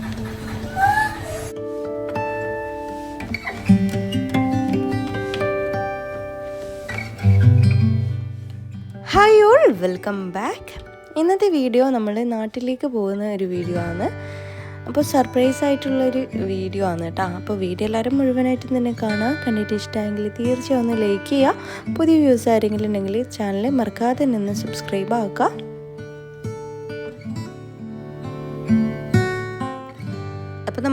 Hi all welcome back ഇന്നത്തെ video നമ്മൾ നാട്ടിലേക്ക് പോകുന്ന ഒരു വീഡിയോ ആണ്. അപ്പോൾ സർപ്രൈസ് ആയിട്ടുള്ളൊരു വീഡിയോ ആണ് കേട്ടോ അപ്പോൾ വീഡിയോ എല്ലാവരും മുഴുവനായിട്ട് തന്നെ കാണാം. കണ്ടിട്ട് ഇഷ്ടമെങ്കിൽ തീർച്ചയായും ഒന്ന് ലൈക്ക് ചെയ്യുക. പുതിയ വ്യൂസ് ആരെങ്കിലും ഉണ്ടെങ്കിൽ ചാനൽ മറക്കാതെ നിന്ന് സബ്സ്ക്രൈബ് ആക്കുക.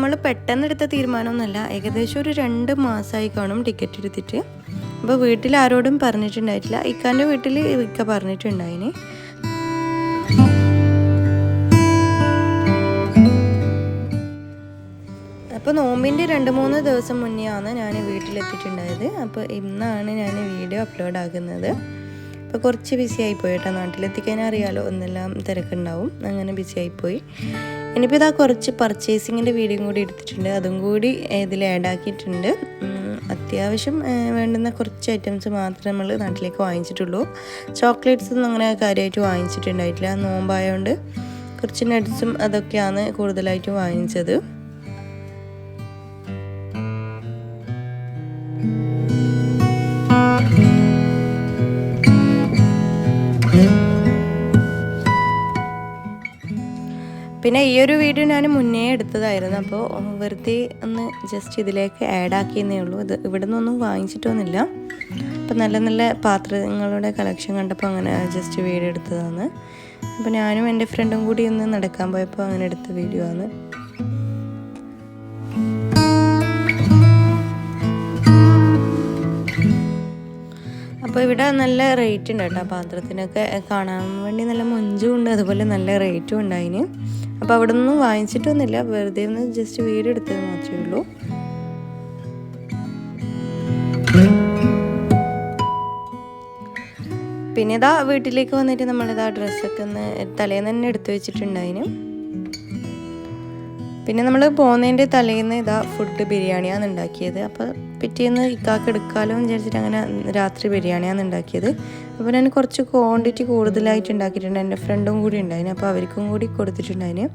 നമ്മൾ പെട്ടെന്ന് എടുത്ത തീരുമാനമൊന്നുമല്ല. ഏകദേശം ഒരു രണ്ട് മാസമായി കാണും ടിക്കറ്റ് എടുത്തിട്ട്. അപ്പോൾ വീട്ടിൽ ആരോടും പറഞ്ഞിട്ടുണ്ടായിട്ടില്ല. ഇക്കാന്റെ വീട്ടിൽ ഇക്ക പറഞ്ഞിട്ടുണ്ടായിന്. അപ്പോൾ നോമ്പിന്റെ രണ്ട് മൂന്ന് ദിവസം മുന്നേ ആണ് ഞാൻ വീട്ടിലെത്തിയിട്ടുണ്ടായത്. അപ്പോൾ ഇന്നാണ് ഞാൻ വീഡിയോ അപ്ലോഡ് ആക്കുന്നത് അപ്പോൾ കുറച്ച് ബിസി ആയിപ്പോയി കേട്ടോ. നാട്ടിലെത്തിക്കാൻ അറിയാലോ ഒന്നെല്ലാം തിരക്കുണ്ടാവും. അങ്ങനെ ബിസി ആയിപ്പോയി ഇനിയിപ്പോൾ ഇതാ കുറച്ച് പർച്ചേസിങ്ങിന്റെ വീഡിയോ കൂടി എടുത്തിട്ടുണ്ട്. അതും കൂടി ഇതിൽ ആഡ് ആക്കിയിട്ടുണ്ട്. അത്യാവശ്യം വേണ്ടുന്ന കുറച്ച് ഐറ്റംസ് മാത്രമേ നമ്മൾ നാട്ടിലേക്ക് വാങ്ങിച്ചിട്ടുള്ളൂ. ചോക്ലേറ്റ്സ് ഒന്നും അങ്ങനെ കാര്യമായിട്ട് വാങ്ങിച്ചിട്ടുണ്ടായിട്ടില്ല. നോമ്പായതുകൊണ്ട് കുറച്ച് നട്ട്സും അതൊക്കെയാണ് കൂടുതലായിട്ട് വാങ്ങിച്ചത്. പിന്നെ ഈ ഒരു വീഡിയോ ഞാൻ മുന്നേ എടുത്തതായിരുന്നു. അപ്പോൾ വെറുതെ ഒന്ന് ജസ്റ്റ് ഇതിലേക്ക് ആഡ് ആക്കിയെന്നേ ഉള്ളൂ. ഇത് ഇവിടെ നിന്നൊന്നും വാങ്ങിച്ചിട്ടൊന്നുമില്ല. അപ്പം നല്ല നല്ല പാത്രങ്ങളുടെ കളക്ഷൻ കണ്ടപ്പോൾ അങ്ങനെ ജസ്റ്റ് വീഡിയോ എടുത്തതാണ് അപ്പോൾ ഞാനും എന്റെ ഫ്രണ്ടും കൂടി ഒന്ന് നടക്കാൻ പോയപ്പോൾ അങ്ങനെ എടുത്ത വീഡിയോ ആണ്. അപ്പോൾ ഇവിടെ നല്ല റേറ്റ് ഉണ്ട് കേട്ടോ. പാത്രത്തിനൊക്കെ കാണാൻ വേണ്ടി നല്ല മൊഞ്ചും ഉണ്ട്. അതുപോലെ നല്ല റേറ്റും ഉണ്ട് അതിന്. അപ്പോൾ അവിടെ നിന്നും വാങ്ങിച്ചിട്ടൊന്നുമില്ല. വെറുതെ ഒന്ന് ജസ്റ്റ് വീഡിയോ എടുത്തത് മാത്രമേ ഉള്ളൂ. പിന്നെ ഇതാ വീട്ടിലേക്ക് വന്നിട്ട് നമ്മളിതാ ഡ്രസ്സൊക്കെ ഒന്ന് തലേന്ന് തന്നെ എടുത്തു വെച്ചിട്ടുണ്ടായിന് പിന്നെ നമ്മൾ പോകുന്നതിന്റെ തലേന്ന് ഇതാ ഫുഡ് ബിരിയാണിയാണ് ഉണ്ടാക്കിയത്. അപ്പോൾ പിറ്റേന്ന് ഇക്കാക്ക് എടുക്കാമല്ലോ എന്ന് വിചാരിച്ചിട്ട് അങ്ങനെ രാത്രി ബിരിയാണിയാണ് ഉണ്ടാക്കിയത്. അപ്പോൾ ഞാൻ കുറച്ച് ക്വാണ്ടിറ്റി കൂടുതലായിട്ട് ഉണ്ടാക്കിയിട്ടുണ്ട്. എന്റെ ഫ്രണ്ടും കൂടി ഉണ്ടായിന്. അപ്പോൾ അവർക്കും കൂടി കൊടുത്തിട്ടുണ്ടായിന്.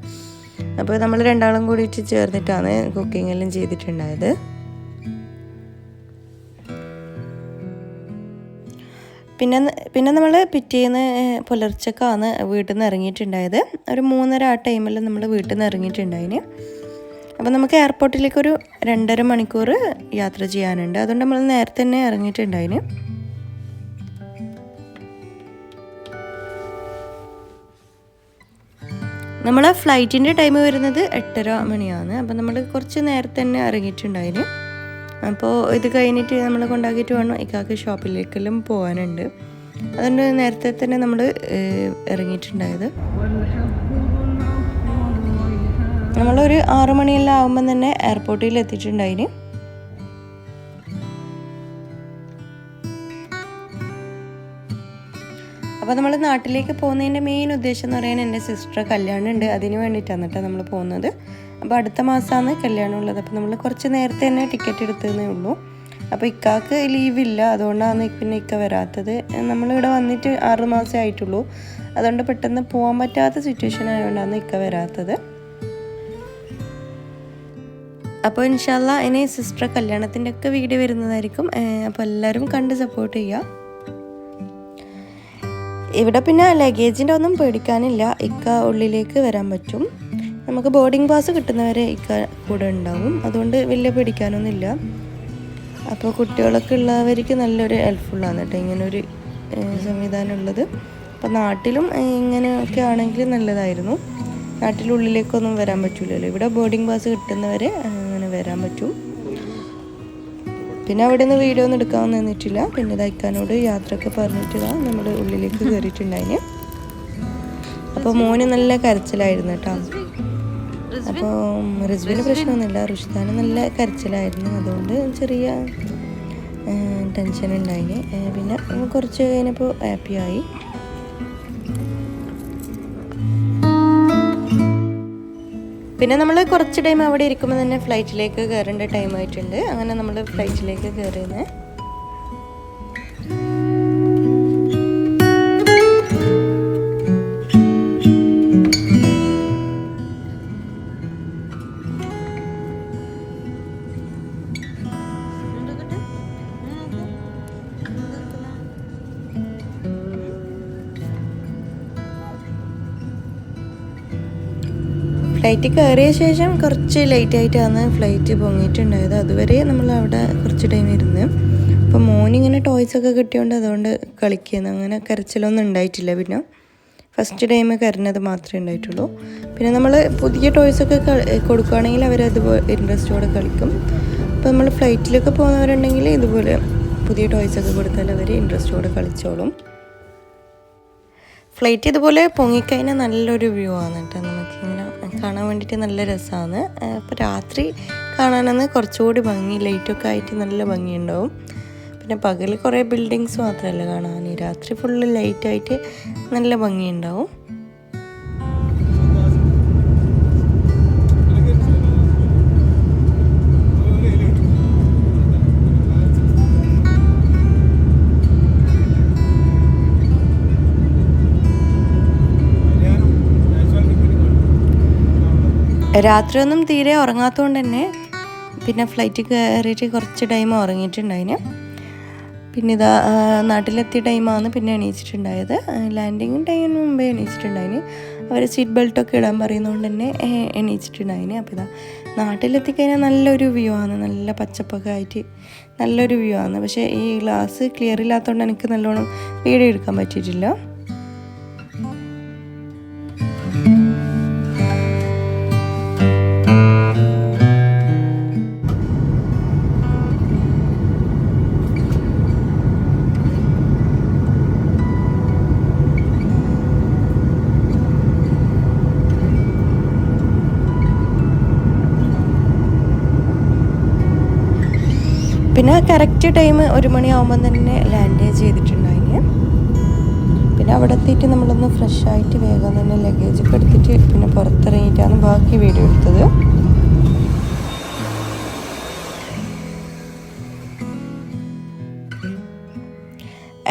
അപ്പോൾ നമ്മൾ രണ്ടാളും കൂടിയിട്ട് ചേർന്നിട്ടാണ് കുക്കിംഗ് എല്ലാം ചെയ്തിട്ടുണ്ടായത്. പിന്നെ പിന്നെ നമ്മൾ പിറ്റേന്ന് പുലർച്ചക്കാണ് വീട്ടിൽ നിന്ന് ഇറങ്ങിയിട്ടുണ്ടായത്. ഒരു മൂന്നര ആ ടൈമിൽ നമ്മൾ വീട്ടിൽ നിന്ന് ഇറങ്ങിയിട്ടുണ്ടായിന്. അപ്പോൾ നമുക്ക് എയർപോർട്ടിലേക്ക് ഒരു രണ്ടര മണിക്കൂർ യാത്ര ചെയ്യാനുണ്ട്. അതുകൊണ്ട് നമ്മൾ നേരത്തെ തന്നെ ഇറങ്ങിയിട്ടുണ്ടായിന്. നമ്മളെ ഫ്ലൈറ്റിന്റെ ടൈം വരുന്നത് എട്ടര മണിയാണ്. അപ്പോൾ നമ്മൾ കുറച്ച് നേരത്തെ തന്നെ ഇറങ്ങിയിട്ടുണ്ടായിന്. അപ്പോൾ ഇത് കഴിഞ്ഞിട്ട് നമ്മൾ കൊണ്ടാക്കിയിട്ട് വേണം ഇക്കാക്ക് ഷോപ്പിലേക്കെല്ലാം പോകാനുണ്ട്. അതുകൊണ്ട് നേരത്തെ തന്നെ നമ്മൾ ഇറങ്ങിയിട്ടുണ്ടായത്. നമ്മളൊരു ആറു മണിയെല്ലാം ആകുമ്പം തന്നെ എയർപോർട്ടിൽ എത്തിയിട്ടുണ്ടായിന്. അപ്പോൾ നമ്മൾ നാട്ടിലേക്ക് പോകുന്നതിന്റെ മെയിൻ ഉദ്ദേശം എന്ന് പറയാൻ എന്റെ സിസ്റ്റർ കല്യാണം ഉണ്ട് അതിന് വേണ്ടിയിട്ടാണ് കേട്ടോ നമ്മൾ പോകുന്നത്. അപ്പോൾ അടുത്ത മാസമാണ് കല്യാണം ഉള്ളത്. അപ്പോൾ നമ്മൾ കുറച്ച് നേരത്തെ തന്നെ ടിക്കറ്റ് എടുത്തതേ ഉള്ളൂ. അപ്പോൾ ഇക്കാക്ക് ലീവില്ല അതുകൊണ്ടാണ് പിന്നെ ഇക്ക വരാത്തത്. നമ്മളിവിടെ വന്നിട്ട് ആറ് മാസമേ ആയിട്ടുള്ളൂ. അതുകൊണ്ട് പെട്ടെന്ന് പോകാൻ പറ്റാത്ത സിറ്റുവേഷൻ ആയതുകൊണ്ടാണ് ഇക്ക വരാത്തത്. അപ്പോൾ ഇൻഷാല്ല ഇനി സിസ്റ്റർ കല്യാണത്തിന്റെ ഒക്കെ വീഡിയോ വരുന്നതായിരിക്കും. അപ്പോൾ എല്ലാവരും കണ്ട് സപ്പോർട്ട് ചെയ്യുക. ഇവിടെ പിന്നെ ലഗേജിന്റെ ഒന്നും പേടിക്കാനില്ല. ഇക്ക ഉള്ളിലേക്ക് വരാൻ പറ്റും. നമുക്ക് ബോർഡിംഗ് പാസ് കിട്ടുന്നവരെ കൂടെ ഉണ്ടാവും. അതുകൊണ്ട് വലിയ പേടിക്കാനൊന്നുമില്ല. അപ്പോൾ കുട്ടികളൊക്കെ ഉള്ളവർക്ക് നല്ലൊരു ഹെൽപ്ഫുള്ളാണ് കേട്ടോ ഇങ്ങനൊരു സംവിധാനം ഉള്ളത് അപ്പോൾ നാട്ടിലും ഇങ്ങനെയൊക്കെ ആണെങ്കിൽ നല്ലതായിരുന്നു. നാട്ടിലുള്ളിലേക്കൊന്നും വരാൻ പറ്റില്ലല്ലോ ഇവിടെ ബോർഡിംഗ് പാസ് കിട്ടുന്നവരെ അങ്ങനെ വരാൻ പറ്റും. പിന്നെ അവിടെ നിന്ന് വീഡിയോ ഒന്നും എടുക്കാൻ നിന്നിട്ടില്ല. പിന്നെ ദൈക്കാനോട് യാത്രയൊക്കെ പറഞ്ഞിട്ട് നമ്മൾ ഉള്ളിലേക്ക് കയറിയിട്ടുണ്ടായിന് അപ്പോൾ മോന് നല്ല കരച്ചിലായിരുന്നു കേട്ടോ. അപ്പോൾ റിസ്വിന് പ്രശ്നമൊന്നുമില്ല. റുഷ്ദാന് നല്ല കരച്ചിലായിരുന്നു. അതുകൊണ്ട് ചെറിയ ടെൻഷൻ ഉണ്ടായിന് പിന്നെ കുറച്ച് കഴിഞ്ഞപ്പോൾ ഹാപ്പിയായി. പിന്നെ നമ്മൾ കുറച്ച് ടൈം അവിടെ ഇരിക്കുമ്പോൾ തന്നെ ഫ്ലൈറ്റിലേക്ക് കയറേണ്ട ടൈം ആയിട്ടുണ്ട്. അങ്ങനെ നമ്മൾ ഫ്ലൈറ്റിലേക്ക് കയറിയത്. ഫ്ലൈറ്റ് കയറിയ ശേഷം കുറച്ച് ലേറ്റ് ആയിട്ടാണ് ഫ്ലൈറ്റ് പൊങ്ങിയിട്ടുണ്ടായത്. അതുവരെ നമ്മൾ അവിടെ കുറച്ച് ടൈം ഇരുന്ന്. അപ്പോൾ മോനിങ്ങനെ ടോയ്സ് ഒക്കെ കിട്ടിയോണ്ട് അതുകൊണ്ട് കളിക്കുന്നു. അങ്ങനെ കരച്ചിലൊന്നും ഉണ്ടായിട്ടില്ല പിന്നെ. ഫസ്റ്റ് ടൈം കരഞ്ഞത് മാത്രമേ ഉണ്ടായിട്ടുള്ളൂ. പിന്നെ നമ്മൾ പുതിയ ടോയ്സൊക്കെ കൊടുക്കുകയാണെങ്കിൽ അവർ അതുപോലെ ഇൻട്രസ്റ്റോടെ കളിക്കും. അപ്പോൾ നമ്മൾ ഫ്ലൈറ്റിലൊക്കെ പോകുന്നവരുണ്ടെങ്കിൽ ഇതുപോലെ പുതിയ ടോയ്സൊക്കെ കൊടുത്താൽ അവർ ഇൻട്രസ്റ്റോടെ കളിച്ചോളും. ഫ്ലൈറ്റ് ഇതുപോലെ പൊങ്ങിക്കഴിഞ്ഞാൽ നല്ലൊരു വ്യൂ ആണ് കേട്ടോ. നമുക്കിങ്ങനെ കാണാൻ വേണ്ടിയിട്ട് നല്ല രസമാണ്. അപ്പോൾ രാത്രി കാണാനാണ് കുറച്ചുകൂടി ഭംഗി ലൈറ്റൊക്കെ ആയിട്ട് നല്ല ഭംഗിയുണ്ടാവും. പിന്നെ പകൽ കുറേ ബിൽഡിങ്സ് മാത്രമല്ല കാണാൻ. രാത്രി ഫുള്ള് ലൈറ്റായിട്ട് നല്ല ഭംഗിയുണ്ടാവും. രാത്രിയൊന്നും തീരെ ഉറങ്ങാത്തതുകൊണ്ട് തന്നെ പിന്നെ ഫ്ലൈറ്റ് കയറിയിട്ട് കുറച്ച് ടൈം ഉറങ്ങിയിട്ടുണ്ടായിന്. പിന്നെ ഇതാ നാട്ടിലെത്തിയ ടൈമാണ് പിന്നെ എണീച്ചിട്ടുണ്ടായത്. ലാൻഡിങ് ടൈമിന് മുമ്പേ എണീച്ചിട്ടുണ്ടായിന്. അവർ സീറ്റ് ബെൽറ്റൊക്കെ ഇടാൻ പറയുന്നതുകൊണ്ട് തന്നെ എണീച്ചിട്ടുണ്ടായിന്. അപ്പോൾ ഇതാ നാട്ടിലെത്തിക്കഴിഞ്ഞാൽ നല്ലൊരു വ്യൂ ആണ്. നല്ല പച്ചപ്പൊക്കെ ആയിട്ട് നല്ലൊരു വ്യൂ ആണ്. പക്ഷേ ഈ ഗ്ലാസ് ക്ലിയർ ഇല്ലാത്തതുകൊണ്ട് എനിക്ക് നല്ലോണം വീഡിയോ എടുക്കാൻ പറ്റിയിട്ടില്ല. പിന്നെ കറക്റ്റ് ടൈം ഒരു മണിയാവുമ്പം തന്നെ ലാൻഡ് ചെയ്തിട്ടുണ്ടായിന്. പിന്നെ അവിടെ എത്തിയിട്ട് നമ്മളൊന്ന് ഫ്രഷ് ആയിട്ട് വേഗം തന്നെ ലഗേജ് ഒക്കെ എടുത്തിട്ട് പിന്നെ പുറത്തിറങ്ങിയിട്ടാണ് ബാക്കി വീഡിയോ എടുത്തത്.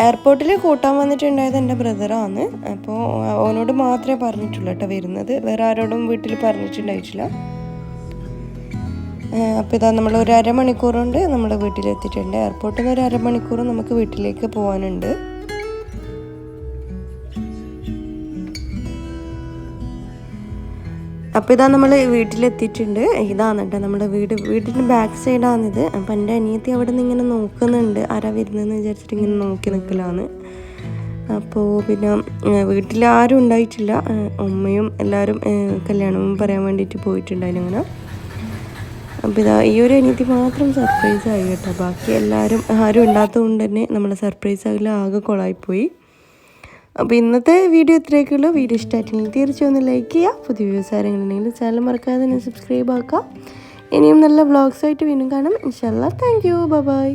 എയർപോർട്ടിൽ കൂട്ടാൻ വന്നിട്ടുണ്ടായത് എന്റെ ബ്രദറാണ് അപ്പോൾ ഓനോട് മാത്രമേ പറഞ്ഞിട്ടുള്ളൂ കേട്ടോ വരുന്നത്. വേറെ ആരോടും വീട്ടിൽ പറഞ്ഞിട്ടുണ്ടായിട്ടില്ല. അപ്പോൾ ഇതാ നമ്മൾ ഒരു അരമണിക്കൂർ കൊണ്ട് നമ്മുടെ വീട്ടിലെത്തിയിട്ടുണ്ട്. എയർപോർട്ടിൽ നിന്ന് ഒരു അരമണിക്കൂർ നമുക്ക് വീട്ടിലേക്ക് പോകാനുണ്ട് അപ്പോൾ ഇതാ നമ്മൾ വീട്ടിലെത്തിയിട്ടുണ്ട്. ഇതാണ് കേട്ടോ നമ്മുടെ വീട്. വീടിന്റെ ബാക്ക് സൈഡാണിത് അപ്പം എന്റെ അനിയത്തി അവിടെ നിന്ന് ഇങ്ങനെ നോക്കുന്നുണ്ട്. ആരാ വരുന്നതെന്ന് വിചാരിച്ചിട്ട് ഇങ്ങനെ നോക്കി നിൽക്കലാണ് അപ്പോൾ പിന്നെ വീട്ടിൽ ആരും ഉണ്ടായിട്ടില്ല. ഉമ്മയും എല്ലാവരും കല്യാണം പറയാൻ വേണ്ടിയിട്ട് പോയിട്ടുണ്ടായിരുന്നു അങ്ങനെ അപ്പോൾ ഇതാ ഈ ഒരു അനിയത്തി മാത്രം സർപ്രൈസ് ആയി കേട്ടോ. ബാക്കി എല്ലാവരും ആരും ഉണ്ടാത്തതുകൊണ്ട് തന്നെ നമ്മളെ സർപ്രൈസ് ആകില്ല ആകെ കൊളായിപ്പോയി. അപ്പോൾ ഇന്നത്തെ വീഡിയോ ഇത്രയൊക്കെ ഉള്ളൂ വീഡിയോ ഇഷ്ടമായിട്ടെങ്കിൽ തീർച്ചയായും ഒന്ന് ലൈക്ക് ചെയ്യുക. പുതിയ വ്യൂസ് ആരെങ്കിലും ചാനൽ മറക്കാതെ തന്നെ സബ്സ്ക്രൈബ് ആക്കുക. ഇനിയും നല്ല വ്ളോഗ്സായിട്ട് വീണ്ടും കാണാം. ഇൻഷാല്ല താങ്ക് യു ബൈ